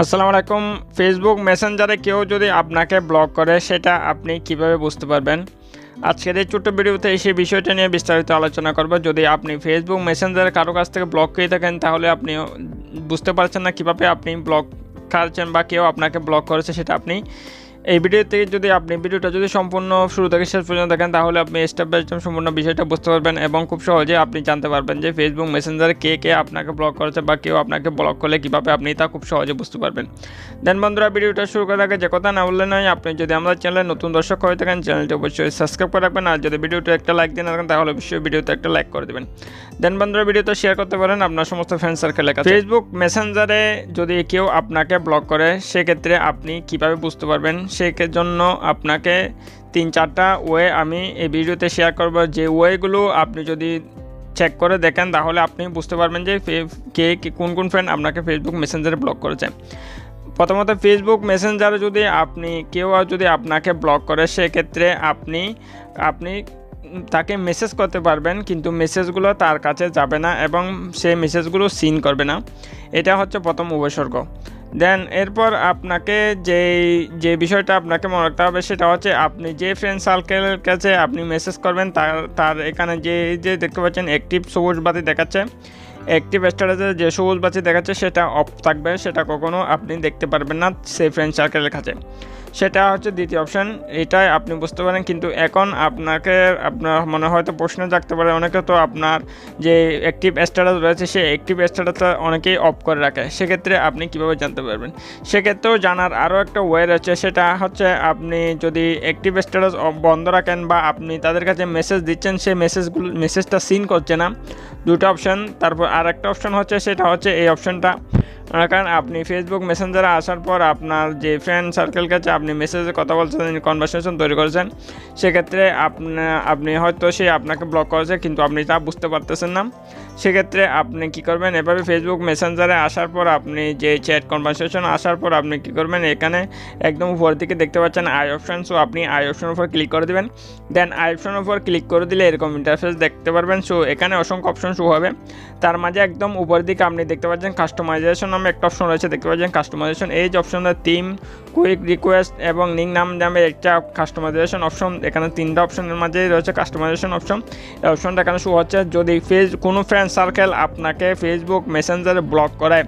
আসসালামু আলাইকুম। ফেসবুক মেসেঞ্জারে কেউ যদি আপনাকে ব্লক করে, সেটা আপনি কীভাবে বুঝতে পারবেন? আজকের এই ছোট্ট ভিডিওতে সেই বিষয়টা নিয়ে বিস্তারিত আলোচনা করব। যদি আপনি ফেসবুক মেসেঞ্জারে কারও কাছ থেকে ব্লক পেয়ে থাকেন, তাহলে আপনি বুঝতে পারছেন না কীভাবে আপনি ব্লক খাচ্ছেন বা কেউ আপনাকে ব্লক করেছে, সেটা আপনি এই ভিডিও থেকে যদি আপনি ভিডিওটা যদি সম্পূর্ণ শুরু থেকে শেষ পর্যন্ত দেখেন, তাহলে আপনি স্টেপ বাই স্টেপ সম্পূর্ণ বিষয়টা বুঝতে পারবেন এবং খুব সহজে আপনি জানতে পারবেন যে ফেসবুক মেসেঞ্জারে কে কে আপনাকে ব্লক করেছে বা কেউ আপনাকে ব্লক করলে কীভাবে আপনি তা খুব সহজে বুঝতে পারবেন। দেন বন্ধুরা ভিডিওটা শুরু করার আগে যে কথা না বললে নয়, আপনি যদি আমাদের চ্যানেলে নতুন দর্শক হয়ে থাকেন চ্যানেলটি অবশ্যই সাবস্ক্রাইব করে রাখবেন আর যদি ভিডিওটা একটা লাইক দিয়ে থাকেন, তাহলে অবশ্যই ভিডিওতে একটা লাইক করে দেবেন। দেন বন্ধুরা ভিডিওটা শেয়ার করতে পারেন আপনার সমস্ত ফ্রেন্ড সার্কেলে ফেসবুক মেসেঞ্জারে যদি কেউ আপনাকে ব্লক করে, সেক্ষেত্রে আপনি কীভাবে বুঝতে পারবেন জন্য আপনাকে তিন চারটা ওয়ে আমি এই ভিডিওতে শেয়ার করব। যে ওয়েগুলো আপনি যদি চেক করে দেখেন, তাহলে আপনি বুঝতে পারবেন যে কে কোন কোন ফ্রেন্ড আপনাকে ফেসবুক মেসেঞ্জারে ব্লক করেছে। প্রথমত ফেসবুক মেসেঞ্জারে যদি আপনি, কেউ যদি আপনাকে ব্লক করে, সেক্ষেত্রে আপনি আপনি তাকে মেসেজ করতে পারবেন, কিন্তু মেসেজগুলো তার কাছে যাবে না এবং সেই মেসেজগুলো সিন করবে না। এটা হচ্ছে প্রথম উপসর্গ দেন এরপর আপনাকে যেই, যে বিষয়টা আপনাকে মনে রাখতে হবে সেটা হচ্ছে আপনি যে ফ্রেন্ড সার্কেলের কাছে আপনি মেসেজ করবেন তার তার এখানে যে যে দেখতে পাচ্ছেন অ্যাক্টিভ সবুজ বাতি দেখাচ্ছে। অ্যাক্টিভ স্ট্যাটাসে যে সবুজ বাতি দেখাচ্ছে সেটা অফ থাকবে, সেটা কখনও আপনি দেখতে পারবেন না সেই ফ্রেন্ড সার্কেলের কাছে। সেটা হচ্ছে দ্বিতীয় অপশান এটাই আপনি বুঝতে পারেন। কিন্তু এখন আপনাকে, আপনার মনে হয়তো প্রশ্ন জাগতে পারে অনেকে, তো আপনার যে অ্যাক্টিভ স্ট্যাটাস রয়েছে সেই অ্যাক্টিভ স্ট্যাটাসটা অনেকেই অফ করে রাখে। সেক্ষেত্রে আপনি কীভাবে জানতে পারবেন? সেক্ষেত্রেও জানার আরও একটা ওয়ে রয়েছে, সেটা হচ্ছে আপনি যদি অ্যাক্টিভ স্ট্যাটাস বন্ধ রাখেন বা আপনি তাদের কাছে মেসেজ দিচ্ছেন সেই মেসেজগুলো মেসেজটা সিন করছে না, দুটো অপশান তারপর আর একটা অপশান হচ্ছে, সেটা হচ্ছে এই অপশানটা কারণ আপনি ফেসবুক মেসেঞ্জারে আসার পর আপনার যে ফ্রেন্ড সার্কেল কাছে আপনি মেসেজে কথা বলছেন কনভারসেশন তৈরি করেছেন। সেক্ষেত্রে আপনা, আপনি হয়তো সে আপনাকে ব্লক করেছে, কিন্তু আপনি তা বুঝতে পারতেছেন না। সেক্ষেত্রে আপনি কি করবেন? এভাবে ফেসবুক মেসেঞ্জারে আসার পর আপনি যে চ্যাট কনভারসেশন আসার পর আপনি কি করবেন? এখানে একদম উপর দিকে দেখতে পাচ্ছেন আই অপশন সো আপনি আই অপশনের উপর ক্লিক করে দেবেন। দেন আই অপশনের উপর ক্লিক করে দিলে এরকম ইন্টারফেস দেখতে পারবেন। সো এখানে অসংখ্য অপশন শো হবে। তার মাঝে একদম উপর দিকে আপনি দেখতে পাচ্ছেন কাস্টমাইজেশন নামে একটা অপশন রয়েছে, দেখতে পাচ্ছেন কাস্টমাইজেশন এই যে অপশনটা থিম কুইক রিকোয়েস্ট এবং নিং নাম নামে একটা কাস্টমাইজেশন অপশন এখানে তিনটা অপশনের মাঝেই রয়েছে কাস্টমাইজেশন অপশন এই অপশনটা এখানে শো হচ্ছে, যদি ফেস কোনো ফ্রেন্ড সার্কেল আপনাকে ফেসবুক মেসেঞ্জারে ব্লক করে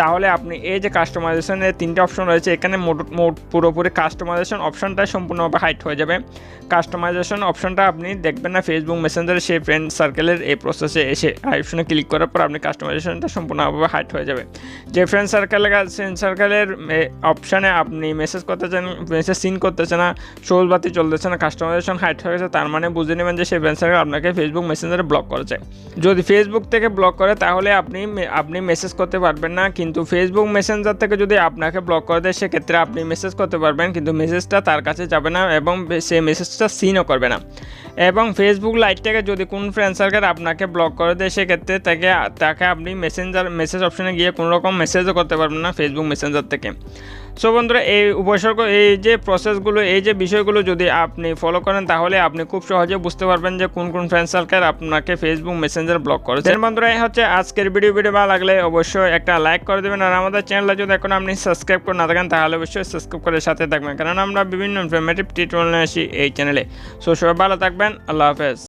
তাহলে আপনি এই যে কাস্টমাইজেশনের তিনটে অপশন রয়েছে, এখানে মোট পুরোপুরি কাস্টমাইজেশন অপশনটা সম্পূর্ণভাবে হাইট হয়ে যাবে। কাস্টমাইজেশন অপশনটা আপনি দেখবেন না ফেসবুক মেসেঞ্জারে সেই ফ্রেন্ড সার্কেলের এই প্রসেসে এসে অপশনে ক্লিক করার পর আপনি কাস্টমাইজেশনটা সম্পূর্ণভাবে হাইট হয়ে যাবে। যে ফ্রেন্ড সার্কেলের ফ্রেন্ড সার্কেলের অপশানে আপনি মেসেজ করতে চান মেসেজ সিন করতেছে না সবুজ বাতি চলতেছে না কাস্টমাইজেশন হাইট হয়ে গেছে, তার মানে বুঝে নেবেন যে সেই ফ্রেন্ড সার্কেল আপনাকে ফেসবুক মেসেঞ্জারে ব্লক করেছে। যদি ফেসবুক থেকে ব্লক করে, তাহলে আপনি আপনি মেসেজ করতে পারবেন না কিন্তু ফেসবুক মেসেঞ্জার থেকে যদি আপনাকে ব্লক করে দেয়, সেক্ষেত্রে আপনি মেসেজ করতে পারবেন, কিন্তু মেসেজটা তার কাছে যাবে না এবং সে মেসেজটা সিনও করবে না। এবং ফেসবুক লাইট থেকে যদি কোন ফ্রেন্ড সার্কেল আপনাকে ব্লক করে দেয়, সেক্ষেত্রে তাকে তাকে আপনি মেসেঞ্জার মেসেজ অপশনে গিয়ে কোনো রকম মেসেজও করতে পারবেন না ফেসবুক মেসেঞ্জার থেকে। সো বন্ধুরা, এই উপসর্গ, এই যে প্রসেসগুলো এই যে বিষয়গুলো যদি আপনি ফলো করেন, তাহলে আপনি খুব সহজে বুঝতে পারবেন যে কোন কোন ফ্রেন্ড সার্কেল আপনাকে ফেসবুক মেসেঞ্জার ব্লক করেছে। বন্ধুরা হচ্ছে আজকের ভিডিও ভিডিও ভালো লাগলে অবশ্যই একটা লাইক করে দেবেন আর আমাদের চ্যানেলটা যদি এখন আপনি সাবস্ক্রাইব করে না থাকেন, তাহলে অবশ্যই সাবস্ক্রাইব করে সাথে থাকবেন। কারণ আমরা বিভিন্ন ইনফরমেটিভ টিউটোরিয়াল নিয়ে আসি এই চ্যানেলে সো সবাই ভালো থাকবেন, আল্লাহ হাফেজ।